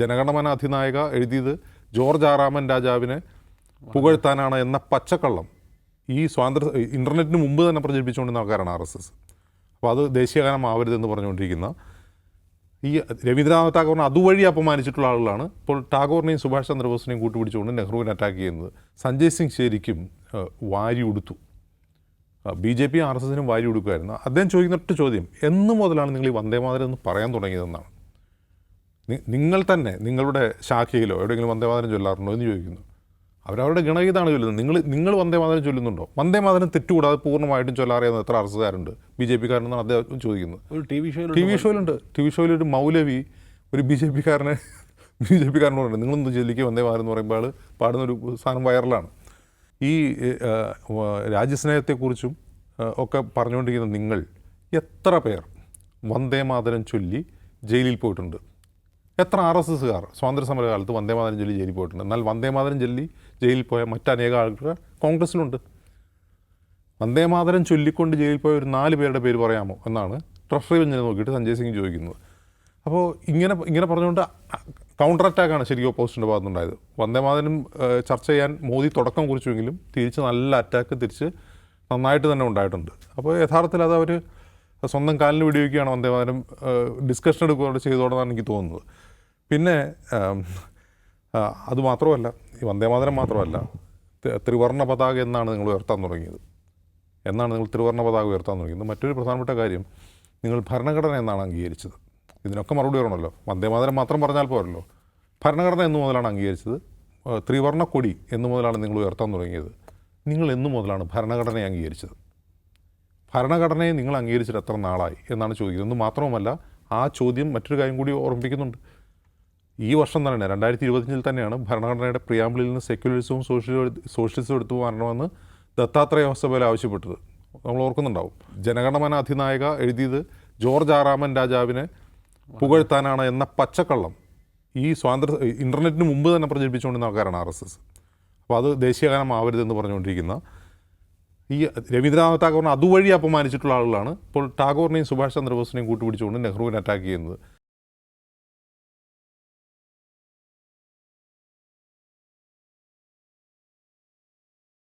ജനഗണമന അധിനായക എഴുതിയത് ജോർജ് ആറാമൻ രാജാവിനെ പുകഴ്ത്താനാണ് എന്ന പച്ചക്കള്ളം ഈ സ്വാതന്ത്ര്യ ഇന്റർനെറ്റിന് മുമ്പ് തന്നെ പ്രചരിപ്പിച്ചുകൊണ്ടിരുന്ന ആൾക്കാരാണ് ആർ എസ് എസ്. അപ്പോൾ അത് ദേശീയഗാനം ആവരുതെന്ന് പറഞ്ഞുകൊണ്ടിരിക്കുന്ന ഈ രവീന്ദ്രനാഥ് ടാഗോറിനെ അതുവഴി അപമാനിച്ചിട്ടുള്ള ആളുകളാണ്. ഇപ്പോൾ ടാഗോറിനെയും സുഭാഷ് ചന്ദ്രബോസിനെയും കൂട്ടുപിടിച്ചുകൊണ്ട് നെഹ്റുവിനെ അറ്റാക്ക് ചെയ്യുന്നത്. സഞ്ജയ് സിംഗ് ശരിക്കും വാരി ഉടുത്തു. B J P R S എസിനും വാരി ഉടുക്കുമായിരുന്നു. അദ്ദേഹം ചോദിക്കുന്ന ഒറ്റ ചോദ്യം എന്ന് മുതലാണ് നിങ്ങൾ ഈ വന്ദേമാതരം എന്ന് പറയാൻ തുടങ്ങിയതെന്നാണ്? നിങ്ങൾ തന്നെ നിങ്ങളുടെ ശാഖയിലോ എവിടെയെങ്കിലും വന്ദേമാതരം ചൊല്ലാറുണ്ടോ എന്ന് ചോദിക്കുന്നു. അവരവരുടെ ഗണഗീതാണ് ചൊല്ലുന്നത്. നിങ്ങൾ നിങ്ങൾ വന്ദേമാതരം ചൊല്ലുന്നുണ്ടോ? വന്ദേമാതരം തെറ്റുകൂടാതെ പൂർണമായിട്ടും ചൊല്ലാറിയാവുന്ന എത്ര ആർ എസ് കാരുണ്ട് ബി ജെ പിക്കാരനെന്നാണ് അദ്ദേഹം ചോദിക്കുന്നത്. ഒരു ടി വി ഷോയിൽ ടി വി ഷോയിലുണ്ട്. ടി വി ഷോയിൽ ഒരു മൗലവി ഒരു ബി ജെ പിക്കാരനെ ബി ജെ പിക്കാരനോട് നിങ്ങളൊന്ന് ചൊല്ലിക്കുക വന്ദേമാതരം എന്ന് പറയുമ്പോൾ പാടുന്ന ഒരു സാധനം വൈറലാണ്. ഈ രാജ്യസ്നേഹത്തെക്കുറിച്ചും ഒക്കെ പറഞ്ഞുകൊണ്ടിരിക്കുന്ന നിങ്ങൾ എത്ര പേർ വന്ദേമാതരം ചൊല്ലി ജയിലിൽ പോയിട്ടുണ്ട്? എത്ര ആർ എസ് എസ്സുകാർ സ്വാതന്ത്ര്യ സമരകാലത്ത് വന്ദേമാതരം ജെല്ലി ജയിലിൽ പോയിട്ടുണ്ട്. എന്നാൽ വന്ദേമാതരം ജെല്ലി ജയിലിൽ പോയ മറ്റനേക ആൾക്കാർ കോൺഗ്രസ്സിലുണ്ട് വന്ദേമാതരം ചൊല്ലിക്കൊണ്ട് ജയിലിൽ പോയ ഒരു നാല് പേരുടെ പേര് പറയാമോ എന്നാണ് ട്രഷറി ബെഞ്ചിനെ നോക്കിയിട്ട് സഞ്ജയ് സിംഗ് ചോദിക്കുന്നത്. അപ്പോൾ ഇങ്ങനെ ഇങ്ങനെ പറഞ്ഞുകൊണ്ട് കൗണ്ടർ അറ്റാക്കാണ് ശരിക്കും ഓപ്പോസിറ്റിന്റെ ഭാഗത്തുണ്ടായത് വന്ദേമാതരം ചർച്ച ചെയ്യാൻ മോദി തുടക്കം കുറിച്ചുവെങ്കിലും തിരിച്ച് നല്ല അറ്റാക്ക് തിരിച്ച് നന്നായിട്ട് തന്നെ ഉണ്ടായിട്ടുണ്ട്. അപ്പോൾ യഥാർത്ഥത്തിൽ അത് അവർ സ്വന്തം കാലിന് വെടിവെക്കുകയാണ് വന്ദേമാതരം ഡിസ്കഷൻ എടുക്കുകയോടെ ചെയ്തോടെന്നാണ് എനിക്ക് തോന്നുന്നത്. പിന്നെ അതുമാത്രമല്ല അത് മാത്രമല്ല ഈ വന്ദേമാതരം മാത്രമല്ല ത്രി- ത്രിവർണ പതാക എന്നാണ് നിങ്ങൾ ഉയർത്താൻ തുടങ്ങിയത്. എന്നാണ് നിങ്ങൾ ത്രിവർണ പതാക ഉയർത്താൻ തുടങ്ങിയത്. മറ്റൊരു പ്രധാനപ്പെട്ട കാര്യം നിങ്ങൾ ഭരണഘടന എന്നാണ് അംഗീകരിച്ചത്. ഇതിനൊക്കെ മറുപടി പറയണമല്ലോ. വന്ദേമാതരം മാത്രം പറഞ്ഞാൽ പോരല്ലോ. ഭരണഘടന എന്നു മുതലാണ് അംഗീകരിച്ചത്. ത്രിവർണ കൊടി എന്നു മുതലാണ് നിങ്ങൾ ഉയർത്താൻ തുടങ്ങിയത്. നിങ്ങൾ എന്നു മുതലാണ് ഭരണഘടനയെ അംഗീകരിച്ചത്. ഭരണഘടനയെ നിങ്ങൾ അംഗീകരിച്ചിട്ട് എത്ര നാളായി എന്നാണ് ചോദിക്കുന്നത്. എന്ന് മാത്രവുമല്ല ആ ചോദ്യം മറ്റൊരു കാര്യം കൂടി ഓർമ്മിപ്പിക്കുന്നുണ്ട്. ഈ വർഷം തന്നെ രണ്ടായിരത്തി ഇരുപത്തിയഞ്ചിൽ തന്നെയാണ് ഭരണഘടനയുടെ പ്രിയാമ്പിളിൽ നിന്ന് സെക്യുലറിസവും സോഷ്യലി സോഷ്യലിസവും എടുത്തു മാറണമെന്ന് ദത്താത്രേയ ഹോസബേൽ ആവശ്യപ്പെട്ടത്. നമ്മൾ ഓർക്കുന്നുണ്ടാവും. ജനഗണമന അധിനായക എഴുതിയത് ജോർജ് ആറാമൻ രാജാവിനെ പുകഴ്ത്താനാണ് എന്ന പച്ചക്കള്ളം ഈ സ്വാതന്ത്ര്യ ഇന്റർനെറ്റിന് മുമ്പ് തന്നെ പ്രചരിപ്പിച്ചുകൊണ്ടിരുന്ന ആൾക്കാരാണ് ആർ എസ് എസ്. അപ്പോൾ അത് ദേശീയഗാനം ആവരുതെന്ന് പറഞ്ഞുകൊണ്ടിരിക്കുന്ന ഈ രവീന്ദ്രനാഥ് ടാഗോറിനെ അതുവഴി അപമാനിച്ചിട്ടുള്ള ആളുകളാണ്. ഇപ്പോൾ ടാഗോറിനെയും സുഭാഷ് ചന്ദ്രബോസിനെയും കൂട്ടുപിടിച്ചുകൊണ്ട് നെഹ്റുവിനെ അറ്റാക്ക് ചെയ്യുന്നത്.